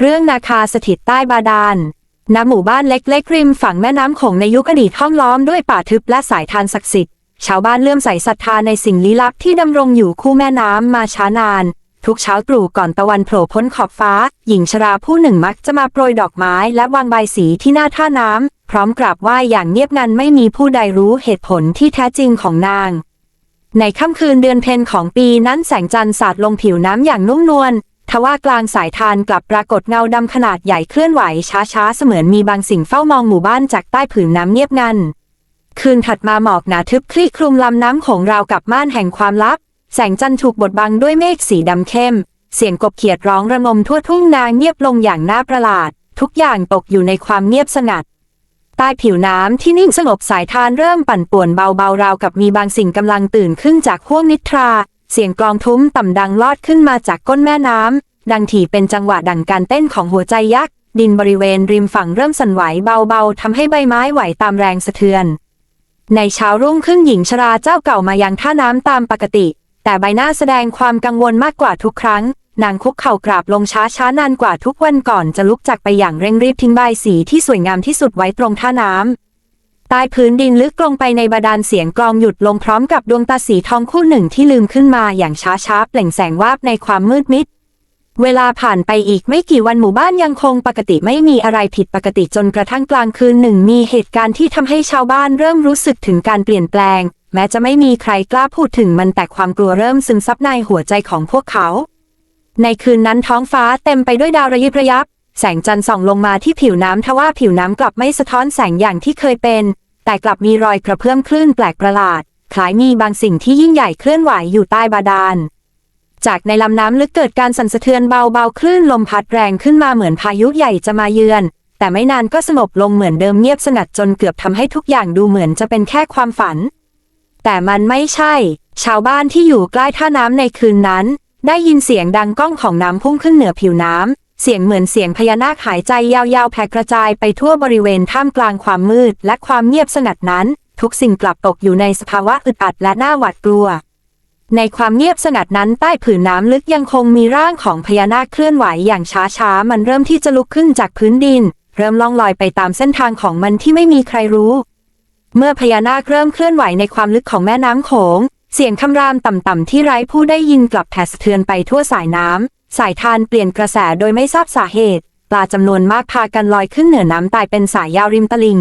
เรื่องนาคาสถิตใต้บาดาลณหมู่บ้านเล็กๆริมฝั่งแม่น้ำโขงในยุคอดีตห้อมล้อมด้วยป่าทึบและสายทานศักดิ์สิทธิ์ ชาวบ้านเลื่อมใสศรัทธาในสิ่งลี้ลับที่ดำรงอยู่คู่แม่น้ำมาช้านาน ทุกเช้าตรู่ก่อนตะวันโผล่พ้นขอบฟ้า หญิงชราผู้หนึ่งมักจะมาโปรยดอกไม้และวางใบสีที่หน้าท่าน้ำพร้อมกราบไหว้อย่างเงียบงันไม่มีผู้ใดรู้เหตุผลที่แท้จริงของนาง ในค่ำคืนเดือนเพ็ญของปีนั้นแสงจันทร์สาดลงผิวน้ำอย่างนุ่มนวล ทว่ากลางสายทานกลับปรากฏเงาดำขนาดใหญ่เคลื่อนไหวช้าๆ เสมือนมีบางสิ่งเฝ้ามองหมู่บ้านจากใต้ผืนน้ำเงียบงัน คืนถัดมาหมอกหนาทึบคลี่คลุมลำน้ำโขงราวกับม่านแห่งความลับ แสงจันทร์ถูกบดบังด้วยเมฆสีดำเข้ม เสียงกบเขียดร้องระงมทั่วทุ่งนาเงียบลงอย่างน่าประหลาด ทุกอย่างตกอยู่ในความเงียบสงัดใต้ผิวน้ำที่นิ่งสงบสายทานเริ่มปั่นป่วนเบาๆราวกับมีบางสิ่งกำลังตื่นขึ้นจากห้วงนิทรา เสียงกลองทุ้มต่ำดังลอดขึ้นมาจากก้นแม่น้ำ ดังถี่เป็นจังหวะดังการเต้นของหัวใจยักษ์ ดินบริเวณริมฝั่งเริ่มสั่นไหวเบาๆทำให้ใบไม้ไหวตามแรงสะเทือน ในเช้ารุ่งขึ้นหญิงชราเจ้าเก่ามายังท่าน้ำตามปกติ แต่ใบหน้าแสดงความกังวลมากกว่าทุกครั้ง นางคุกเข่ากราบลงช้าช้านานกว่าทุกวันก่อนจะลุกจากไปอย่างเร่งรีบทิ้งใบสีที่สวยงามที่สุดไว้ตรงท่าน้ำ ใต้พื้นดินลึกลงไปในบาดาลเสียงกลองหยุดลงพร้อมกับดวงตาสีทองคู่หนึ่งที่ลืมขึ้นมาอย่างช้าๆเปล่งแสงวาบในความมืดมิด เวลาผ่านไปอีกไม่กี่วันหมู่บ้านยังคงปกติไม่มีอะไรผิดปกติจนกระทั่งกลางคืนหนึ่งมีเหตุการณ์ที่ทำให้ชาวบ้านเริ่มรู้สึกถึงการเปลี่ยนแปลง แม้จะไม่มีใครกล้าพูดถึงมันแต่ความกลัวเริ่มซึมซับในหัวใจของพวกเขา ในคืนนั้นท้องฟ้าเต็มไปด้วยดาวระยิบระยับ แสงจันทร์ส่องลงมาที่ผิวน้ำทว่าผิวน้ำกลับไม่สะท้อนแสงอย่างที่เคยเป็น แต่กลับมีรอยกระเพื่อมคลื่นแปลกประหลาด คล้ายมีบางสิ่งที่ยิ่งใหญ่เคลื่อนไหวอยู่ใต้บาดาล จากในลำน้ำลึกเกิดการสั่นสะเทือนเบาๆคลื่นลมพัดแรงขึ้นมาเหมือนพายุใหญ่จะมาเยือน แต่ไม่นานก็สงบลงเหมือนเดิมเงียบสงัดจนเกือบทำให้ทุกอย่างดูเหมือนจะเป็นแค่ความฝัน แต่มันไม่ใช่ ชาวบ้านที่อยู่ใกล้ท่าน้ำในคืนนั้น ได้ยินเสียงดังก้องของน้ำพุ่งขึ้นเหนือผิวน้ำ เสียงเหมือนเสียงพญานาคหายใจยาวๆแผ่กระจายไปทั่วบริเวณท่ามกลางความมืด และความเงียบสงัดนั้น ทุกสิ่งกลับตกอยู่ในสภาวะอึดอัดและน่าหวาดกลัว ในความเงียบสงัดนั้นใต้ผืนน้ำลึกยังคงมีร่างของพญานาคเคลื่อนไหวอย่างช้าๆ มันเริ่มที่จะลุกขึ้นจากพื้นดิน เริ่มล่องลอยไปตามเส้นทางของมันที่ไม่มีใครรู้ เมื่อพญานาคเริ่มเคลื่อนไหวในความลึกของแม่น้ำโขง เสียงคำรามต่ำๆที่ไร้ผู้ได้ยินกลับแผ่สะเทือนไปทั่วสายน้ำ สายทานเปลี่ยนกระแสโดยไม่ทราบสาเหตุ ปลาจำนวนมากพากันลอยขึ้นเหนือน้ำตายเป็นสายยาวริมตลิง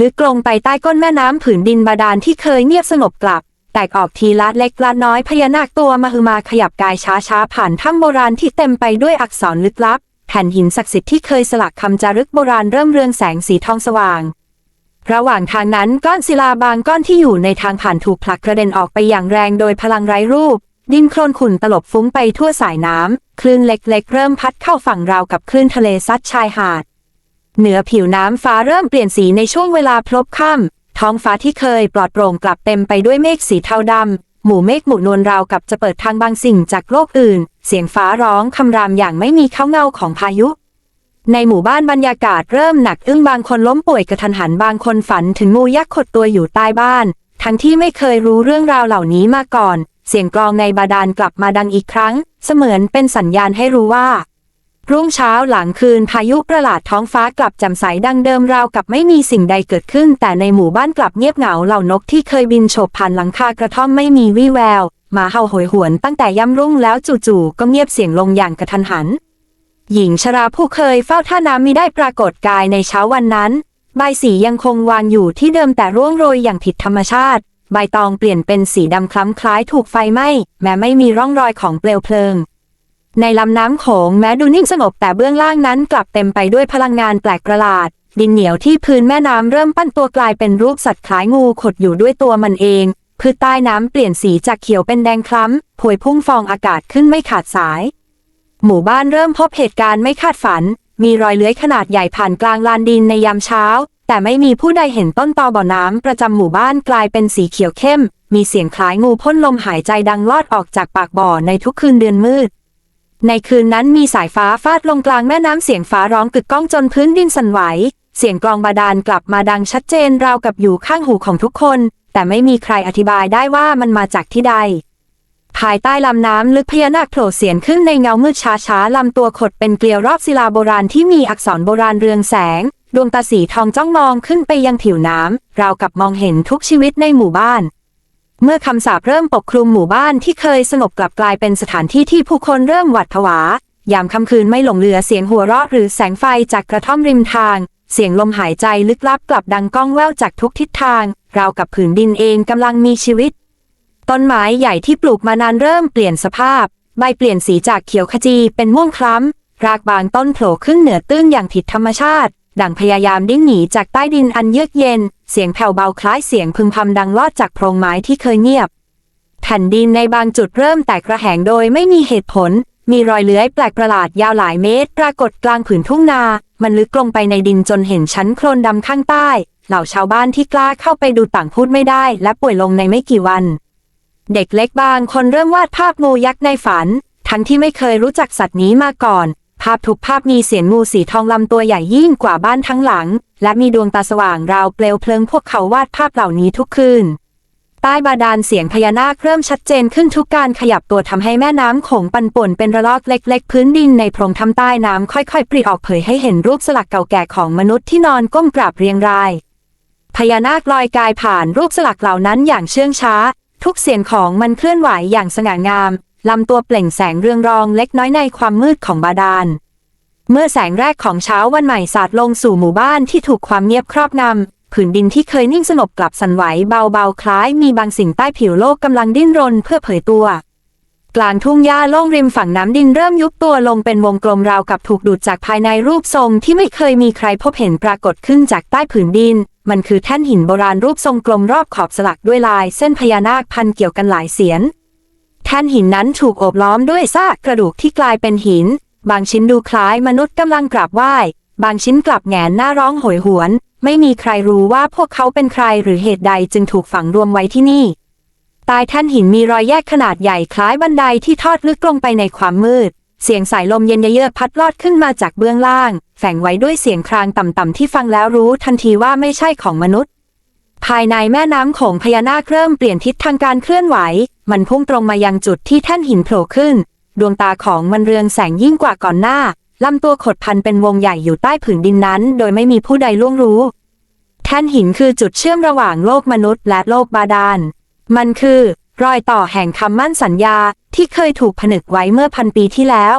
ลึกลงไปใต้ก้นแม่น้ำผืนดินบาดาลที่เคยเงียบสงบกลับ แตกออกทีละเล็กละน้อยพญานาคตัวมหึมาขยับกายช้าๆ ผ่านถ้ำโบราณที่เต็มไปด้วยอักษรลึกลับ แผ่นหินศักดิ์สิทธิ์ที่เคยสลักคำจารึกโบราณเริ่มเรืองแสงสีทองสว่างระหว่างทางนั้นก้อนศิลาบางก้อนที่อยู่ในทางผ่านถูกผลักกระเด็นออกไปอย่างแรงโดยพลังไร้รูป ดินโคลนขุ่นตลบฟุ้งไปทั่วสายน้ำ คลื่นเล็กๆ เริ่มพัดเข้าฝั่งราวกับคลื่นทะเลซัดชายหาด เหนือผิวน้ำฟ้าเริ่มเปลี่ยนสีในช่วงเวลาพลบค่ำท้องฟ้าที่เคยปลอดโปร่งกลับเต็มไปด้วยเมฆสีเทาดำ หมู่เมฆหมู่นวลราวกับจะเปิดทางบางสิ่งจากโลกอื่น เสียงฟ้าร้องคำรามอย่างไม่มีเข้าเงาของพายุ ในหมู่บ้านบรรยากาศเริ่มหนักอึ้งบางคนล้มป่วยกระทันหันบางคนฝันถึงงูยักษ์ขดตัวอยู่ใต้บ้าน ทั้งที่ไม่เคยรู้เรื่องราวเหล่านี้มาก่อน เสียงกลองในบาดาลกลับมาดังอีกครั้ง เสมือนเป็นสัญญาณให้รู้ว่า รุ่งเช้าหลังคืนพายุประหลาดท้องฟ้ากลับแจ่มใสดังเดิมราวกับไม่มีสิ่งใดเกิดขึ้น แต่ในหมู่บ้านกลับเงียบเหงาเหล่านกที่เคยบินโฉบผ่านหลังคากระท่อมไม่มีวี่แววหมาเห่าโหยหวนตั้งแต่ย่ำรุ่งแล้วจู่ๆก็เงียบเสียงลงอย่างกระทันหัน หญิงชราผู้เคยเฝ้าท่าน้ำมิได้ปรากฏกายในเช้าวันนั้น ใบสียังคงวางอยู่ที่เดิมแต่ร่วงโรยอย่างผิดธรรมชาติ ใบตองเปลี่ยนเป็นสีดำคล้ำคล้ายถูกไฟไหม้แม้ไม่มีร่องรอยของเปลวเพลิง ในลำน้ำโขงแม้ดูนิ่งสงบแต่เบื้องล่างนั้นกลับเต็มไปด้วยพลังงานแปลกประหลาด ดินเหนียวที่พื้นแม่น้ำเริ่มปั้นตัวกลายเป็นรูปสัตว์คล้ายงูขดอยู่ด้วยตัวมันเองพืชใต้น้ำเปลี่ยนสีจากเขียวเป็นแดงคล้ำพวยพุ่งฟองอากาศขึ้นไม่ขาดสาย หมู่บ้านเริ่มพบเหตุการณ์ไม่คาดฝัน มีรอยเลื้อยขนาดใหญ่ผ่านกลางลานดินในยามเช้า แต่ไม่มีผู้ใดเห็นต้นตอบ่อน้ำประจำหมู่บ้านกลายเป็นสีเขียวเข้ม มีเสียงคล้ายงูพ่นลมหายใจดังลอดออกจากปากบ่อในทุกคืนเดือนมืด ในคืนนั้นมีสายฟ้าฟาดลงกลางแม่น้ำเสียงฟ้าร้องกึกก้องจนพื้นดินสั่นไหว เสียงกลองบาดาลกลับมาดังชัดเจนราวกับอยู่ข้างหูของทุกคน แต่ไม่มีใครอธิบายได้ว่ามันมาจากที่ใดภายใต้ลำน้ำลึกพญานาคโผล่เสียนขึ้นในเงามืดช้าๆลำตัวขดเป็นเกลียวรอบศิลาโบราณที่มีอักษรโบราณเรืองแสง ดวงตาสีทองจ้องมองขึ้นไปยังผิวน้ำราวกับมองเห็นทุกชีวิตในหมู่บ้าน เมื่อคำสาปเริ่มปกคลุมหมู่บ้านที่เคยสงบกลับกลายเป็นสถานที่ที่ผู้คนเริ่มหวาดผวา ยามค่ำคืนไม่หลงเหลือเสียงหัวเราะหรือแสงไฟจากกระท่อมริมทาง เสียงลมหายใจลึกลับกลับดังก้องแว่วจากทุกทิศทาง ราวกับผืนดินเองกำลังมีชีวิต ต้นไม้ใหญ่ที่ปลูกมานานเริ่มเปลี่ยนสภาพ ใบเปลี่ยนสีจากเขียวขจีเป็นม่วงคล้ำรากบางต้นโผล่ขึ้นเหนือตื้นอย่างผิดธรรมชาติ ดังพยายามดิ้นหนีจากใต้ดินอันเยือกเย็น เสียงแผ่วเบาคล้ายเสียงพึมพำดังลอดจากโพรงไม้ที่เคยเงียบ แผ่นดินในบางจุดเริ่มแตกระแหงโดยไม่มีเหตุผล มีรอยเลื้อยแปลกประหลาดยาวหลายเมตร ปรากฏกลางผืนทุ่งนา มันลึกลงไปในดินจนเห็นชั้นโคลนดำข้างใต้ เหล่าชาวบ้านที่กล้าเข้าไปดูต่างพูดไม่ได้ และป่วยลงในไม่กี่วัน เด็กเล็กบางคนเริ่มวาดภาพงูยักษ์ในฝัน ทั้งที่ไม่เคยรู้จักสัตว์นี้มาก่อน ภาพทุกภาพมีเสียงงูสีทองลำตัวใหญ่ยิ่งกว่าบ้านทั้งหลัง และมีดวงตาสว่างราวเปลวเพลิงพวกเขาวาดภาพเหล่านี้ทุกคืน ใต้บาดาลเสียงพญานาคเริ่มชัดเจนขึ้นทุกการขยับตัวทำให้แม่น้ำโขงปั่นป่วนเป็นระลอกเล็ก ๆ พื้นดินในโพรงทำใต้น้ำค่อยๆปริออกเผยให้เห็นรูปสลักเก่าแก่ของมนุษย์ที่นอนก้มกราบเรียงราย พญานาคลอยกายผ่านรูปสลักเหล่านั้นอย่างเชื่องช้า ทุกเสียงของมันเคลื่อนไหวอย่างสง่างาม ลำตัวเปล่งแสงเรืองรองเล็กน้อยในความมืดของบาดาล เมื่อแสงแรกของเช้าวันใหม่สาดลงสู่หมู่บ้านที่ถูกความเงียบครอบงำผืนดินที่เคยนิ่งสงบกลับสั่นไหวเบาๆ คล้ายมีบางสิ่งใต้ผิวโลกกำลังดิ้นรนเพื่อเผยตัว กลางทุ่งหญ้าโล่งริมฝั่งน้ำดินเริ่มยุบตัวลงเป็นวงกลมราวกับถูกดูดจากภายในรูปทรงที่ไม่เคยมีใครพบเห็นปรากฏขึ้นจากใต้ผืนดิน มันคือแท่นหินโบราณรูปทรงกลมรอบขอบสลักด้วยลายเส้นพญานาคพันเกี่ยวกันหลายเสียน แท่นหินนั้นถูกโอบล้อมด้วยซากกระดูกที่กลายเป็นหิน บางชิ้นดูคล้ายมนุษย์กำลังกราบไหว้ บางชิ้นกลับแงนหน้าร้องโหยหวน ไม่มีใครรู้ว่าพวกเขาเป็นใครหรือเหตุใดจึงถูกฝังรวมไว้ที่นี่ใต้แท่นหินมีรอยแยกขนาดใหญ่คล้ายบันไดที่ทอดลึกลงไปในความมืด เสียงสายลมเย็นเยือกพัดลอดขึ้นมาจากเบื้องล่าง แฝงไว้ด้วยเสียงครางต่ำๆที่ฟังแล้วรู้ทันทีว่าไม่ใช่ของมนุษย์ ภายในแม่น้ำโขงพญานาคเริ่มเปลี่ยนทิศทางการเคลื่อนไหว มันพุ่งตรงมายังจุดที่แท่นหินโผล่ขึ้น ดวงตาของมันเรืองแสงยิ่งกว่าก่อนหน้าลำตัวขดพันเป็นวงใหญ่อยู่ใต้ผืนดินนั้น โดยไม่มีผู้ใดล่วงรู้ แท่นหินคือจุดเชื่อมระหว่างโลกมนุษย์และโลกบาดาล มันคือ รอยต่อแห่งคำมั่นสัญญาที่เคยถูกผนึกไว้เมื่อพันปีที่แล้ว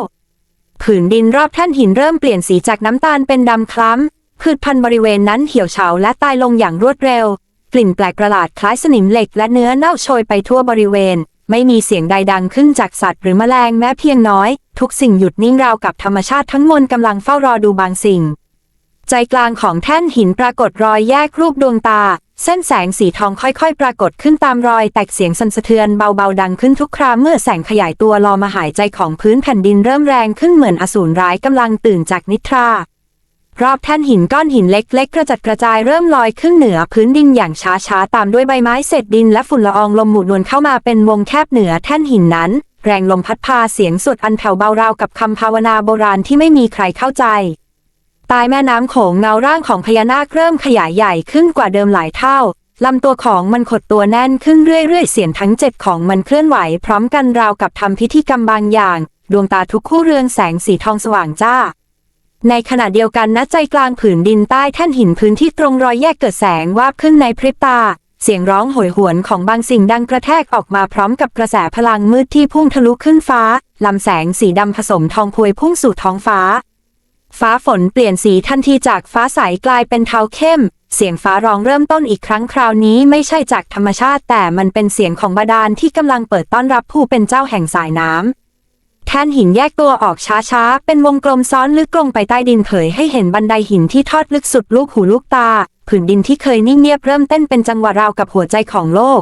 ผืนดินรอบแท่นหินเริ่มเปลี่ยนสีจากน้ำตาลเป็นดำคล้ำพืชพันธุ์บริเวณนั้นเหี่ยวเฉาและตายลงอย่างรวดเร็ว กลิ่นแปลกประหลาดคล้ายสนิมเหล็กและเนื้อเน่าโชยไปทั่วบริเวณ ไม่มีเสียงใดดังขึ้นจากสัตว์หรือแมลงแม้เพียงน้อย ทุกสิ่งหยุดนิ่งราวกับธรรมชาติทั้งมวลกำลังเฝ้ารอดูบางสิ่ง ใจกลางของแท่นหินปรากฏรอยแยกรูปดวงตา เส้นแสงสีทองค่อยๆ ปรากฏขึ้นตามรอยแตกเสียงสั่นสะเทือนเบาๆดังขึ้นทุกคราเมื่อแสงขยายตัวลอมาหายใจของพื้นแผ่นดินเริ่มแรงขึ้นเหมือนอสูรร้ายกำลังตื่นจากนิทรา รอบแท่นหินก้อนหินเล็กๆ กระจัดกระจายเริ่มลอยขึ้นเหนือพื้นดินอย่างช้าๆ ตามด้วยใบไม้เศษดินและฝุ่นละอองลมหมุนวนเข้ามาเป็นวงแคบเหนือแท่นหินนั้น แรงลมพัดพาเสียงสวดอันแผ่วเบาราวกับคำภาวนาโบราณที่ไม่มีใครเข้าใจใต้แม่น้ำโขงเงาร่างของพญานาคเริ่มขยายใหญ่ขึ้นกว่าเดิมหลายเท่าลำตัวของมันขดตัวแน่นขึ้นเรื่อยๆ เสียงทั้งเจ็ดของมันเคลื่อนไหว พร้อมกันราวกับทำพิธีกรรมบางอย่าง ดวงตาทุกคู่เรืองแสงสีทองสว่างจ้า ในขณะเดียวกันณใจกลางผืนดินใต้แท่นหินพื้นที่ตรงรอยแยกเกิดแสงวาบขึ้นในพริบตา เสียงร้องโหยหวนของบางสิ่งดังกระแทกออกมาพร้อมกับกระแสพลังมืดที่พุ่งทะลุขึ้นฟ้าลำแสงสีดำผสมทองพวยพุ่งสู่ท้องฟ้า ฟ้าฝนเปลี่ยนสีทันทีจากฟ้าใสกลายเป็นเทาเข้ม เสียงฟ้าร้องเริ่มต้นอีกครั้งคราวนี้ไม่ใช่จากธรรมชาติ แต่มันเป็นเสียงของบาดาลที่กำลังเปิดต้อนรับผู้เป็นเจ้าแห่งสายน้ำ แท่นหินแยกตัวออกช้าๆ เป็นวงกลมซ้อนลึกลงไปใต้ดินเผยให้เห็นบันไดหินที่ทอดลึกสุดลูกหูลูกตา ผืนดินที่เคยนิ่งเงียบเริ่มเต้นเป็นจังหวะราวกับหัวใจของโลก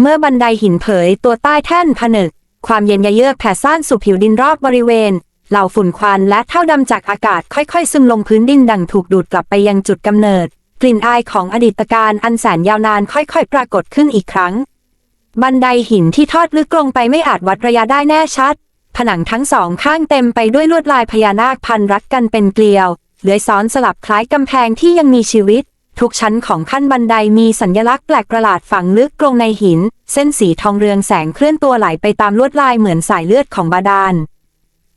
เมื่อบันไดหินเผยตัวใต้แท่นผนึก ความเย็นเยือกแผ่ซ่านสู่ผิวดินรอบบริเวณ เหล่าฝุ่นควันและเท่าดำจากอากาศค่อยๆ ซึมลงพื้นดินดังถูกดูดกลับไปยังจุดกำเนิด กลิ่นอายของอดีตการอันแสนยาวนานค่อยๆ ปรากฏขึ้นอีกครั้ง บันไดหินที่ทอดลึกลงไปไม่อาจวัดระยะได้แน่ชัด ผนังทั้งสองข้างเต็มไปด้วยลวดลายพญานาคพันรัดกันเป็นเกลียวเลื้อยซ้อนสลับคล้ายกำแพงที่ยังมีชีวิต ทุกชั้นของขั้นบันไดมีสัญลักษณ์แปลกประหลาดฝังลึกกรงในหิน เส้นสีทองเรืองแสงเคลื่อนตัวไหลไปตามลวดลายเหมือนสายเลือดของบาดาล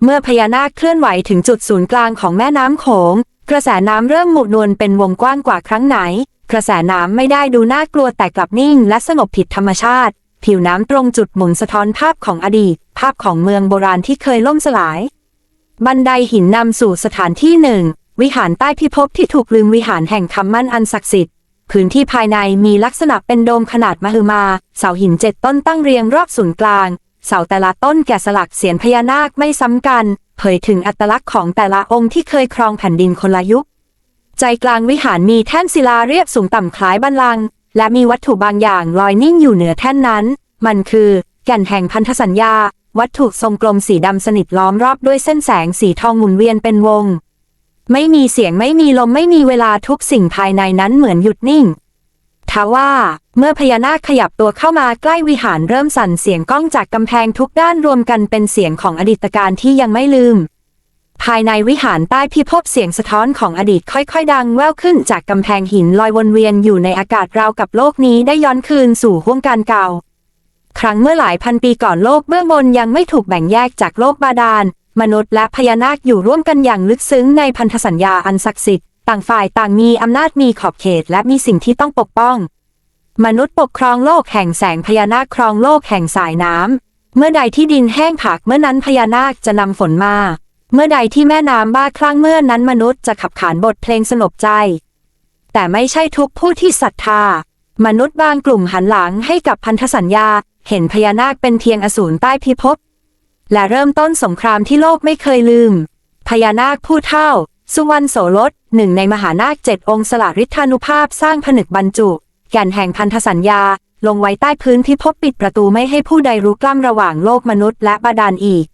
เมื่อพญานาคเคลื่อนไหวถึงจุดศูนย์กลางของแม่น้ำโขง กระแสน้ำเริ่มหมุนวนเป็นวงกว้างกว่าครั้งไหน กระแสน้ำไม่ได้ดูน่ากลัวแต่กลับนิ่งและสงบผิดธรรมชาติ ผิวน้ำตรงจุดหมุนสะท้อนภาพของอดีต ภาพของเมืองโบราณที่เคยล่มสลาย บันไดหินนำสู่สถานที่หนึ่ง วิหารใต้พิภพที่ถูกลืมวิหารแห่งคำมั่นอันศักดิ์สิทธิ์พื้นที่ภายในมีลักษณะเป็นโดมขนาดมหึมา เสาหินเจ็ดต้นตั้งเรียงรอบศูนย์กลาง เสาแต่ละต้นแกะสลักเสียนพญานาคไม่ซ้ำกัน เผยถึงอัตลักษณ์ของแต่ละองค์ที่เคยครองแผ่นดินคนละยุค ใจกลางวิหารมีแท่นศิลาเรียบสูงต่ำคล้ายบันลัง และมีวัตถุบางอย่างลอยนิ่งอยู่เหนือแท่นนั้น มันคือแก่นแห่งพันธสัญญา วัตถุทรงกลมสีดำสนิทล้อมรอบด้วยเส้นแสงสีทองหมุนเวียนเป็นวง ไม่มีเสียงไม่มีลมไม่มีเวลาทุกสิ่งภายในนั้นเหมือนหยุดนิ่งทว่า เมื่อพญานาคขยับตัวเข้ามาใกล้วิหารเริ่มสั่นเสียงก้องจากกำแพงทุกด้านรวมกันเป็นเสียงของอดีตการที่ยังไม่ลืม ภายในวิหารใต้พิภพเสียงสะท้อนของอดีตค่อยๆ ดังแว่วขึ้นจากกำแพงหินลอยวนเวียนอยู่ในอากาศราวกับโลกนี้ได้ย้อนคืนสู่ห้วงการเก่า ครั้งเมื่อหลายพันปีก่อนโลกเบื้องบนยังไม่ถูกแบ่งแยกจากโลกบาดาล มนุษย์และพญานาคอยู่ร่วมกันอย่างลึกซึ้งในพันธสัญญาอันศักดิ์สิทธิ์ต่างฝ่ายต่างมีอำนาจมีขอบเขตและมีสิ่งที่ต้องปกป้อง มนุษย์ปกครองโลกแห่งแสงพญานาคครองโลกแห่งสายน้ำเมื่อใดที่ดินแห้งผากเมื่อนั้นพญานาคจะนำฝนมา เมื่อใดที่แม่น้ำบ้าคลั่งเมื่อนั้นมนุษย์จะขับขานบทเพลงสนบใจ แต่ไม่ใช่ทุกผู้ที่ศรัทธา มนุษย์บางกลุ่มหันหลังให้กับพันธสัญญา เห็นพญานาคเป็นเพียงอสูรใต้พิภพ และเริ่มต้นสงครามที่โลกไม่เคยลืม พญานาคผู้เท่า สุวรรณโสรสหนึ่งในมหานาคเจ็ดองค์สละฤทธานุภาพสร้างผนึกบรรจุแก่นแห่งพันธสัญญา ลงไว้ใต้พื้นพิภพปิดประตูไม่ให้ผู้ใดรู้กล้ำระหว่างโลกมนุษย์และบาดาลอีก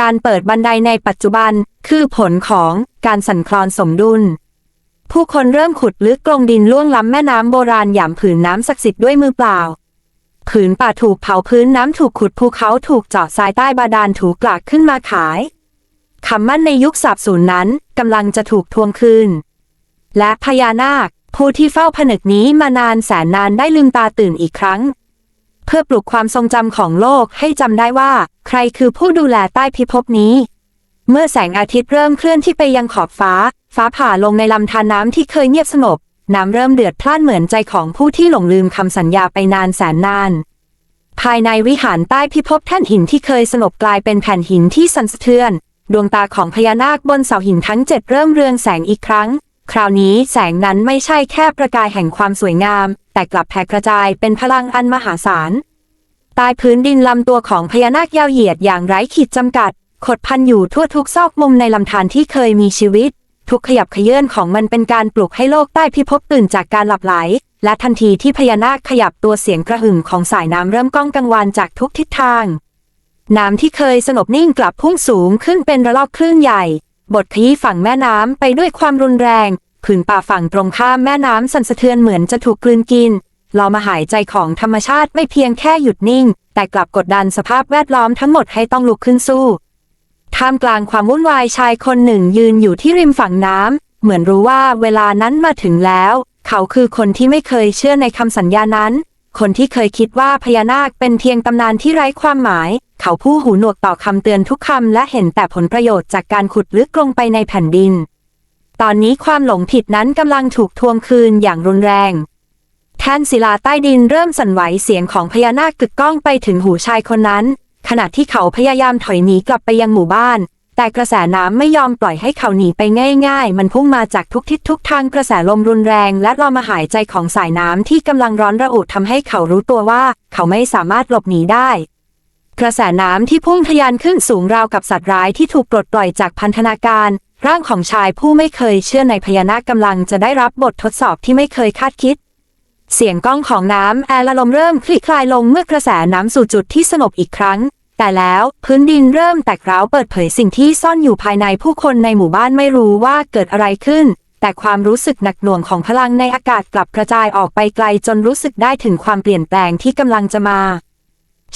การเปิดบันไดในปัจจุบัน คือผลของการสั่นคลอนสมดุล ผู้คนเริ่มขุดลึกกลงดินล่วงล้ำแม่น้ำโบราณหยามผืนน้ำศักดิ์สิทธิ์ด้วยมือเปล่า ผืนป่าถูกเผาพื้นน้ำถูกขุดภูเขาถูกเจาะทรายใต้บาดาลถูกกลากขึ้นมาขายคำมั่นในยุคสาบสูญนั้นกำลังจะถูกทวงคืน และพญานาค ผู้ที่เฝ้าผนึกนี้มานานแสนนานได้ลืมตาตื่นอีกครั้ง เพื่อปลุกความทรงจำของโลกให้จำได้ว่า ใครคือผู้ดูแลใต้พิภพนี้ เมื่อแสงอาทิตย์เริ่มเคลื่อนที่ไปยังขอบฟ้า ฟ้าผ่าลงในลำธารน้ำที่เคยเงียบสงบน้ำเริ่มเดือดพล่านเหมือนใจของผู้ที่หลงลืมคำสัญญาไปนานแสนนาน ภายในวิหารใต้พิภพแท่นหินที่เคยสงบกลายเป็นแผ่นหินที่สั่นสะเทือน ดวงตาของพญานาคบนเสาหินทั้งเจ็ดเริ่มเรืองแสงอีกครั้ง คราวนี้แสงนั้นไม่ใช่แค่ประกายแห่งความสวยงาม แต่กลับแผ่กระจายเป็นพลังอันมหาศาลใต้พื้นดินลำตัวของพญานาคยาวเหยียดอย่างไร้ขีดจำกัด ขดพันอยู่ทั่วทุกซอกมุมในลำธารที่เคยมีชีวิต ทุกขยับเขยื่นของมันเป็นการปลุกให้โลกใต้พิภพตื่นจากการหลับไหล และทันทีที่พญานาคขยับตัวเสียงกระหึ่มของสายน้ำเริ่มก้องกังวานจากทุกทิศทาง น้ำที่เคยสงบนิ่งกลับพุ่งสูงขึ้นเป็นระลอกคลื่นใหญ่ บทขยี้ฝั่งแม่น้ำไปด้วยความรุนแรง ผืนป่าฝั่งตรงข้ามแม่น้ำสั่นสะเทือนเหมือนจะถูกกลืนกินลอมาหายใจของธรรมชาติไม่เพียงแค่หยุดนิ่ง แต่กลับกดดันสภาพแวดล้อมทั้งหมดให้ต้องลุกขึ้นสู้ ท่ามกลางความวุ่นวายชายคนหนึ่งยืนอยู่ที่ริมฝั่งน้ำเหมือนรู้ว่าเวลานั้นมาถึงแล้ว เขาคือคนที่ไม่เคยเชื่อในคำสัญญานั้น คนที่เคยคิดว่าพญานาคเป็นเพียงตำนานที่ไร้ความหมาย เขาผู้หูหนวกต่อคำเตือนทุกคำและเห็นแต่ผลประโยชน์จากการขุดลึกลงไปในแผ่นดิน ตอนนี้ความหลงผิดนั้นกำลังถูกทวงคืนอย่างรุนแรง แท่นศิลาใต้ดินเริ่มสั่นไหวเสียงของพญานาคกึกก้องไปถึงหูชายคนนั้น ขณะที่เขาพยายามถอยหนีกลับไปยังหมู่บ้าน แต่กระแสน้ำไม่ยอมปล่อยให้เขาหนีไปง่าย ๆ มันพุ่งมาจากทุกทิศทุกทางกระแสลมรุนแรง และลมมาหายใจของสายน้ำที่กำลังร้อนระอุทำให้เขารู้ตัวว่า เขาไม่สามารถหลบหนีได้ กระแสน้ำที่พุ่งทะยานขึ้นสูงราวกับสัตว์ร้ายที่ถูกปลดปล่อยจากพันธนาการ ร่างของชายผู้ไม่เคยเชื่อในพญานาคกำลังจะได้รับบททดสอบที่ไม่เคยคาดคิด เสียงก้องของน้ำแอร์ลลมเริ่มคลี่คลายลงเมื่อกระแสน้ำสู่จุดที่สงบอีกครั้ง แต่แล้วพื้นดินเริ่มแตกร้าวเปิดเผยสิ่งที่ซ่อนอยู่ภายในผู้คนในหมู่บ้านไม่รู้ว่าเกิดอะไรขึ้น แต่ความรู้สึกหนักหน่วงของพลังในอากาศกลับกระจายออกไปไกลจนรู้สึกได้ถึงความเปลี่ยนแปลงที่กำลังจะมา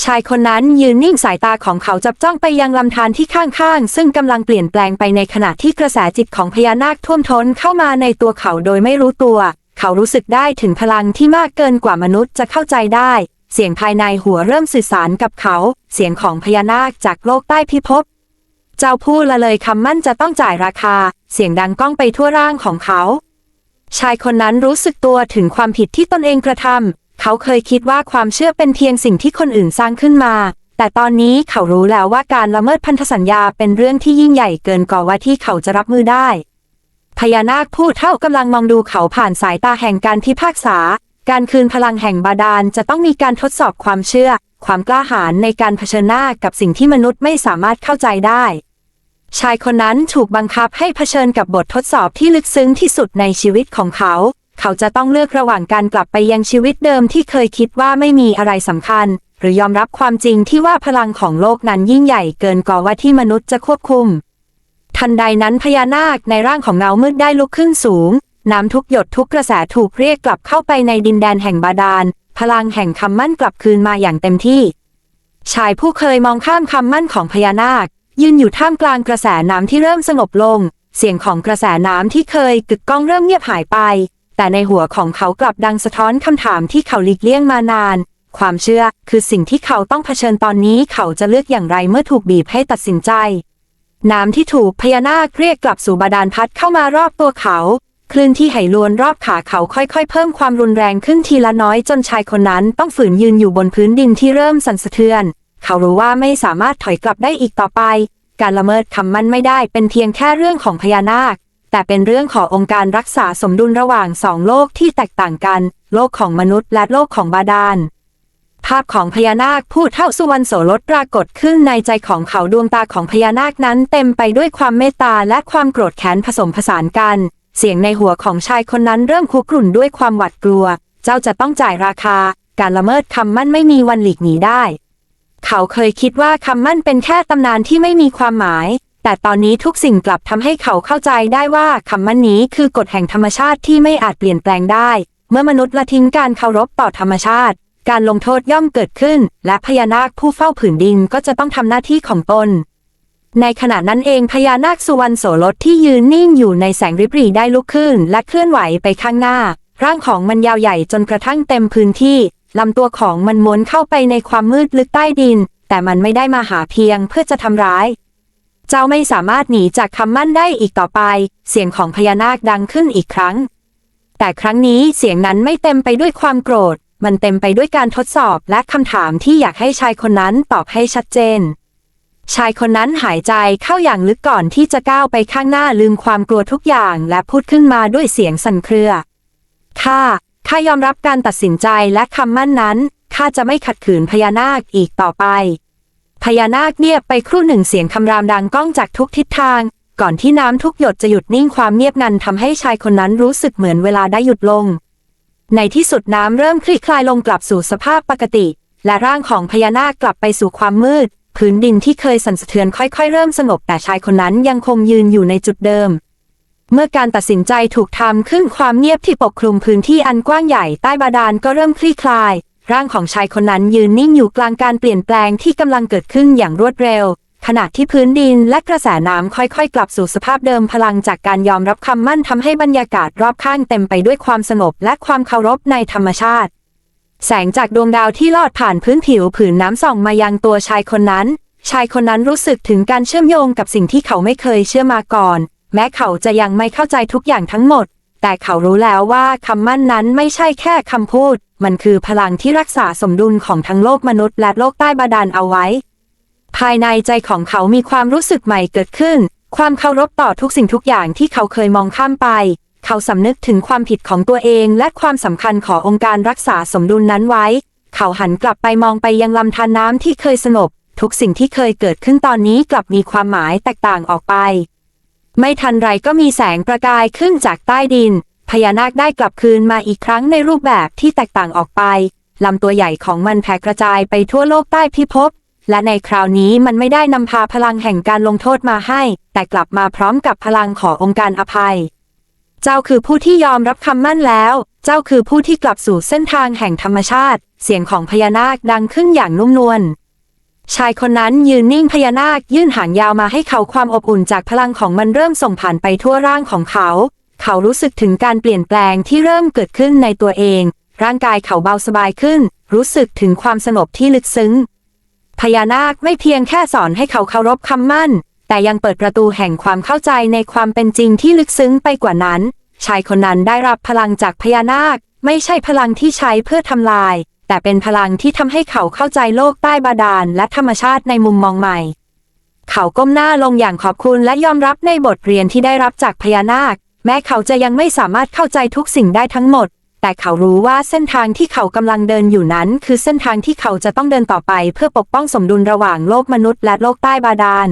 ชายคนนั้นยืนนิ่งสายตาของเขาจับจ้องไปยังลำธารที่ข้างๆ ซึ่งกำลังเปลี่ยนแปลงไปในขณะที่กระแสจิตของพญานาคท่วมท้นเข้ามาในตัวเขาโดยไม่รู้ตัว เขารู้สึกได้ถึงพลังที่มากเกินกว่ามนุษย์จะเข้าใจได้ เสียงภายในหัวเริ่มสื่อสารกับเขา เสียงของพญานาคจากโลกใต้พิภพ เจ้าพูดละเลยคำมั่นจะต้องจ่ายราคา เสียงดังก้องไปทั่วร่างของเขา ชายคนนั้นรู้สึกตัวถึงความผิดที่ตนเองกระทำ เขาเคยคิดว่าความเชื่อเป็นเพียงสิ่งที่คนอื่นสร้างขึ้นมา แต่ตอนนี้เขารู้แล้วว่าการละเมิดพันธสัญญาเป็นเรื่องที่ยิ่งใหญ่เกินกว่าที่เขาจะรับมือได้ พญานาคพูดเท่ากำลังมองดูเขาผ่านสายตาแห่งการพิพากษา การคืนพลังแห่งบาดาลจะต้องมีการทดสอบความเชื่อ ความกล้าหาญในการเผชิญหน้ากับสิ่งที่มนุษย์ไม่สามารถเข้าใจได้ ชายคนนั้นถูกบังคับให้เผชิญกับบททดสอบที่ลึกซึ้งที่สุดในชีวิตของเขา เขาจะต้องเลือกระหว่างการกลับไปยังชีวิตเดิมที่เคยคิดว่าไม่มีอะไรสำคัญ หรือยอมรับความจริงที่ว่าพลังของโลกนั้นยิ่งใหญ่เกินกว่าว่าที่มนุษย์จะควบคุม ทันใดนั้นพญานาคในร่างของเงามืดได้ลุกขึ้นสูง น้ำทุกหยดทุกกระแสถูกเรียกกลับเข้าไปในดินแดนแห่งบาดาล พลังแห่งคำมั่นกลับคืนมาอย่างเต็มที่ ชายผู้เคยมองข้ามคำมั่นของพญานาค ยืนอยู่ท่ามกลางกระแสน้ำที่เริ่มสงบลง เสียงของกระแสน้ำที่เคยกึกก้องเริ่มเงียบหายไป แต่ในหัวของเขากลับดังสะท้อนคำถามที่เขาหลีกเลี่ยงมานาน ความเชื่อคือสิ่งที่เขาต้องเผชิญตอนนี้เขาจะเลือกอย่างไรเมื่อถูกบีบให้ตัดสินใจ น้ำที่ถูกพญานาคเรียกกลับสู่บาดาลพัดเข้ามารอบตัวเขา คลื่นที่ไหลวนรอบขาเขาค่อยๆ เพิ่มความรุนแรงขึ้นทีละน้อยจนชายคนนั้นต้องฝืนยืนอยู่บนพื้นดินที่เริ่มสั่นสะเทือน เขารู้ว่าไม่สามารถถอยกลับได้อีกต่อไป การละเมิดคำมั่นไม่ได้เป็นเพียงแค่เรื่องของพญานาค แต่เป็นเรื่องขององค์การรักษาสมดุลระหว่างสองโลกที่แตกต่างกัน โลกของมนุษย์และโลกของบาดาล ภาพของพญานาคพูดเท่าสุวรรณโสรถปรากฏขึ้นในใจของเขาดวงตาของพญานาคนั้นเต็มไปด้วยความเมตตาและความโกรธแค้นผสมผสานกัน เสียงในหัวของชายคนนั้นเริ่มคุกรุ่นด้วยความหวาดกลัว เจ้าจะต้องจ่ายราคา การละเมิดคำมั่นไม่มีวันหลีกหนีได้ เขาเคยคิดว่าคำมั่นเป็นแค่ตำนานที่ไม่มีความหมาย แต่ตอนนี้ทุกสิ่งกลับทำให้เขาเข้าใจได้ว่าคำมั่นนี้คือกฎแห่งธรรมชาติที่ไม่อาจเปลี่ยนแปลงได้ เมื่อมนุษย์ละทิ้งการเคารพต่อธรรมชาติ การลงโทษย่อมเกิดขึ้น และพญานาคผู้เฝ้าผืนดินก็จะต้องทำหน้าที่ของตน ในขณะนั้นเองพญานาคสุวรรณโสรถที่ยืนนิ่งอยู่ในแสงริบหรี่ได้ลุกขึ้น และเคลื่อนไหวไปข้างหน้า ร่างของมันยาวใหญ่จนกระทั่งเต็มพื้นที่ลำตัวของมันม้วนเข้าไปในความมืดลึกใต้ดิน แต่มันไม่ได้มาหาเพียงเพื่อจะทำร้าย เจ้าไม่สามารถหนีจากคำมั่นได้อีกต่อไป เสียงของพญานาคดังขึ้นอีกครั้ง แต่ครั้งนี้เสียงนั้นไม่เต็มไปด้วยความโกรธ มันเต็มไปด้วยการทดสอบและคำถามที่อยากให้ชายคนนั้นตอบให้ชัดเจน ชายคนนั้นหายใจเข้าอย่างลึกก่อนที่จะก้าวไปข้างหน้าลืมความกลัวทุกอย่างและพูดขึ้นมาด้วยเสียงสั่นเครือข้าข้ายอมรับการตัดสินใจและคำมั่นนั้นข้าจะไม่ขัดขืนพญานาคอีกต่อไป พญานาคเงียบไปครู่หนึ่งเสียงคำรามดังก้องจากทุกทิศทาง ก่อนที่น้ำทุกหยดจะหยุดนิ่งความเงียบงันทำให้ชายคนนั้นรู้สึกเหมือนเวลาได้หยุดลง ในที่สุดน้ำเริ่มคลี่คลายลงกลับสู่สภาพปกติ และร่างของพญานาคกลับไปสู่ความมืด พื้นดินที่เคยสั่นสะเทือนค่อยๆ เริ่มสงบแต่ชายคนนั้นยังคงยืนอยู่ในจุดเดิม เมื่อการตัดสินใจถูกทำขึ้นความเงียบที่ปกคลุมพื้นที่อันกว้างใหญ่ใต้บาดาลก็เริ่มคลี่คลาย ร่างของชายคนนั้นยืนนิ่งอยู่กลางการเปลี่ยนแปลงที่กำลังเกิดขึ้นอย่างรวดเร็ว ขณะที่พื้นดินและกระแสน้ำค่อยๆ กลับสู่สภาพเดิมพลังจากการยอมรับคำมั่นทำให้บรรยากาศรอบข้างเต็มไปด้วยความสงบและความเคารพในธรรมชาติ แสงจากดวงดาวที่ลอดผ่านพื้นผิวผืนน้ำส่องมายังตัวชายคนนั้น ชายคนนั้นรู้สึกถึงการเชื่อมโยงกับสิ่งที่เขาไม่เคยเชื่อมาก่อน แม้เขาจะยังไม่เข้าใจทุกอย่างทั้งหมด แต่เขารู้แล้วว่าคำมั่นนั้นไม่ใช่แค่คำพูด มันคือพลังที่รักษาสมดุลของทั้งโลกมนุษย์และโลกใต้บาดาลเอาไว้ ภายในใจของเขามีความรู้สึกใหม่เกิดขึ้น ความเคารพต่อทุกสิ่งทุกอย่างที่เขาเคยมองข้ามไป เขาสำนึกถึงความผิดของตัวเองและความสำคัญขององค์การรักษาสมดุลนั้นไว้ เขาหันกลับไปมองไปยังลำธารน้ำที่เคยสงบ ทุกสิ่งที่เคยเกิดขึ้นตอนนี้กลับมีความหมายแตกต่างออกไป ไม่ทันไรก็มีแสงประกายขึ้นจากใต้ดิน พญานาคได้กลับคืนมาอีกครั้งในรูปแบบที่แตกต่างออกไปลำตัวใหญ่ของมันแผ่กระจายไปทั่วโลกใต้พิภพ และในคราวนี้มันไม่ได้นำพาพลังแห่งการลงโทษมาให้ แต่กลับมาพร้อมกับพลังขององค์การอภัย เจ้าคือผู้ที่ยอมรับคำมั่นแล้ว เจ้าคือผู้ที่กลับสู่เส้นทางแห่งธรรมชาติ เสียงของพญานาคดังขึ้นอย่างนุ่มนวล ชายคนนั้นยืนนิ่งพญานาคยื่นหางยาวมาให้เขาความอบอุ่นจากพลังของมันเริ่มส่งผ่านไปทั่วร่างของเขา เขารู้สึกถึงการเปลี่ยนแปลงที่เริ่มเกิดขึ้นในตัวเอง ร่างกายเขาเบาสบายขึ้น รู้สึกถึงความสงบที่ลึกซึ้ง พญานาคไม่เพียงแค่สอนให้เขาเคารพคำมั่น แต่ยังเปิดประตูแห่งความเข้าใจในความเป็นจริงที่ลึกซึ้งไปกว่านั้น ชายคนนั้นได้รับพลังจากพญานาค ไม่ใช่พลังที่ใช้เพื่อทำลาย แต่เป็นพลังที่ทำให้เขาเข้าใจโลกใต้บาดาลและธรรมชาติในมุมมองใหม่ เขาก้มหน้าลงอย่างขอบคุณและยอมรับในบทเรียนที่ได้รับจากพญานาค แม้เขาจะยังไม่สามารถเข้าใจทุกสิ่งได้ทั้งหมด แต่เขารู้ว่าเส้นทางที่เขากำลังเดินอยู่นั้น คือเส้นทางที่เขาจะต้องเดินต่อไป เพื่อปกป้องสมดุลระหว่างโลกมนุษย์และโลกใต้บาดาล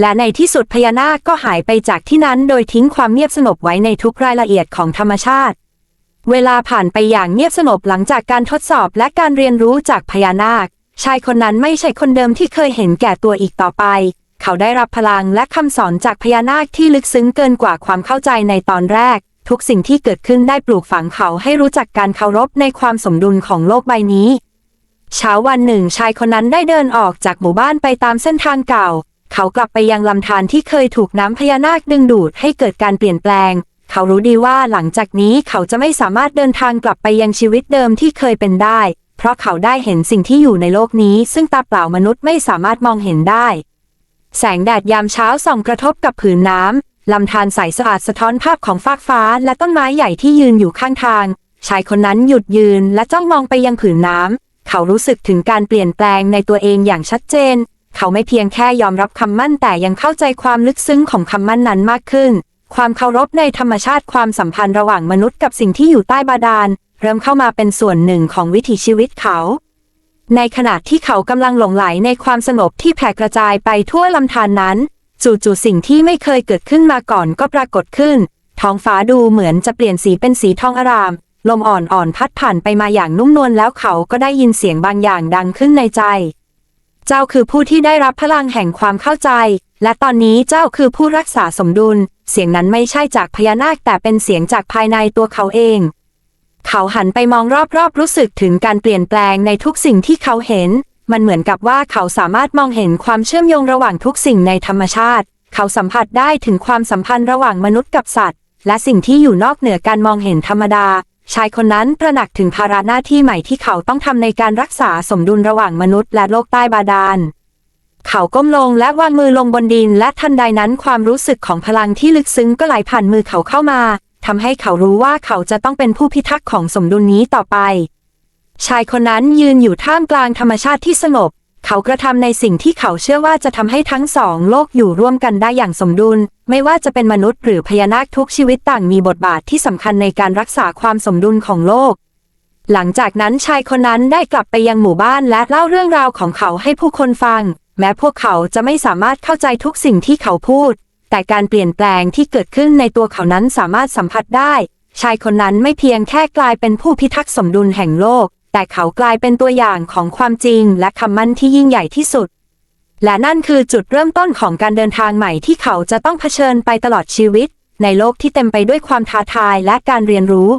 และในที่สุดพญานาคก็หายไปจากที่นั้นโดยทิ้งความเงียบสงบไว้ในทุกรายละเอียดของธรรมชาติ เวลาผ่านไปอย่างเงียบสงบหลังจากการทดสอบและการเรียนรู้จากพญานาค ชายคนนั้นไม่ใช่คนเดิมที่เคยเห็นแก่ตัวอีกต่อไป เขาได้รับพลังและคำสอนจากพญานาคที่ลึกซึ้งเกินกว่าความเข้าใจในตอนแรก ทุกสิ่งที่เกิดขึ้นได้ปลูกฝังเขาให้รู้จักการเคารพในความสมดุลของโลกใบนี้เช้าวันหนึ่งชายคนนั้นได้เดินออกจากหมู่บ้านไปตามเส้นทางเก่า เขากลับไปยังลำธารที่เคยถูกน้ำพญานาคดึงดูดให้เกิดการเปลี่ยนแปลง เขารู้ดีว่าหลังจากนี้เขาจะไม่สามารถเดินทางกลับไปยังชีวิตเดิมที่เคยเป็นได้ เพราะเขาได้เห็นสิ่งที่อยู่ในโลกนี้ ซึ่งตาเปล่ามนุษย์ไม่สามารถมองเห็นได้ แสงแดดยามเช้าส่องกระทบกับผืนน้ำลำธารใสสะอาดสะท้อนภาพของฟากฟ้า และต้นไม้ใหญ่ที่ยืนอยู่ข้างทาง ชายคนนั้นหยุดยืนและจ้องมองไปยังผืนน้ำเขารู้สึกถึงการเปลี่ยนแปลงในตัวเองอย่างชัดเจน เขาไม่เพียงแค่ยอมรับคำมั่นแต่ยังเข้าใจความลึกซึ้งของคำมั่นนั้นมากขึ้น ความเคารพในธรรมชาติความสัมพันธ์ระหว่างมนุษย์กับสิ่งที่อยู่ใต้บาดาล เริ่มเข้ามาเป็นส่วนหนึ่งของวิถีชีวิตเขา ในขณะที่เขากำลังหลงไหลในความสงบที่แผ่กระจายไปทั่วลำธารนนั้น จู่ๆสิ่งที่ไม่เคยเกิดขึ้นมาก่อนก็ปรากฏขึ้น ท้องฟ้าดูเหมือนจะเปลี่ยนสีเป็นสีทองอาราม ลมอ่อนๆพัดผ่านไปมาอย่างนุ่มนวลแล้วเขาก็ได้ยินเสียงบางอย่างดังขึ้นในใจ เจ้าคือผู้ที่ได้รับพลังแห่งความเข้าใจ และตอนนี้เจ้าคือผู้รักษาสมดุล เสียงนั้นไม่ใช่จากพญานาคแต่เป็นเสียงจากภายในตัวเขาเอง เขาหันไปมองรอบๆ รู้สึกถึงการเปลี่ยนแปลงในทุกสิ่งที่เขาเห็น มันเหมือนกับว่าเขาสามารถมองเห็นความเชื่อมโยงระหว่างทุกสิ่งในธรรมชาติ เขาสัมผัสได้ถึงความสัมพันธ์ระหว่างมนุษย์กับสัตว์ และสิ่งที่อยู่นอกเหนือการมองเห็นธรรมดา ชายคนนั้นตระหนักถึงภาระหน้าที่ใหม่ที่เขาต้องทำในการรักษาสมดุลระหว่างมนุษย์และโลกใต้บาดาล เขาก้มลงและวางมือลงบนดิน และทันใดนั้นความรู้สึกของพลังที่ลึกซึ้งก็ไหลผ่านมือเขาเข้ามาทำให้เขารู้ว่าเขาจะต้องเป็นผู้พิทักษ์ของสมดุลนี้ต่อไป ชายคนนั้นยืนอยู่ท่ามกลางธรรมชาติที่สงบ เขากระทำในสิ่งที่เขาเชื่อว่าจะทำให้ทั้งสองโลกอยู่ร่วมกันได้อย่างสมดุล ไม่ว่าจะเป็นมนุษย์หรือพญานาคทุกชีวิตต่างมีบทบาทที่สำคัญในการรักษาความสมดุลของโลก หลังจากนั้นชายคนนั้นได้กลับไปยังหมู่บ้านและเล่าเรื่องราวของเขาให้ผู้คนฟัง แม้พวกเขาจะไม่สามารถเข้าใจทุกสิ่งที่เขาพูด แต่การเปลี่ยนแปลงที่เกิดขึ้นในตัวเขานั้นสามารถสัมผัสได้ ชายคนนั้นไม่เพียงแค่กลายเป็นผู้พิทักษ์สมดุลแห่งโลก แต่เขากลายเป็นตัวอย่างของความจริงและคำมั่นที่ยิ่งใหญ่ที่สุด และนั่นคือจุดเริ่มต้นของการเดินทางใหม่ที่เขาจะต้องเผชิญไปตลอดชีวิต ในโลกที่เต็มไปด้วยความท้าทายและการเรียนรู้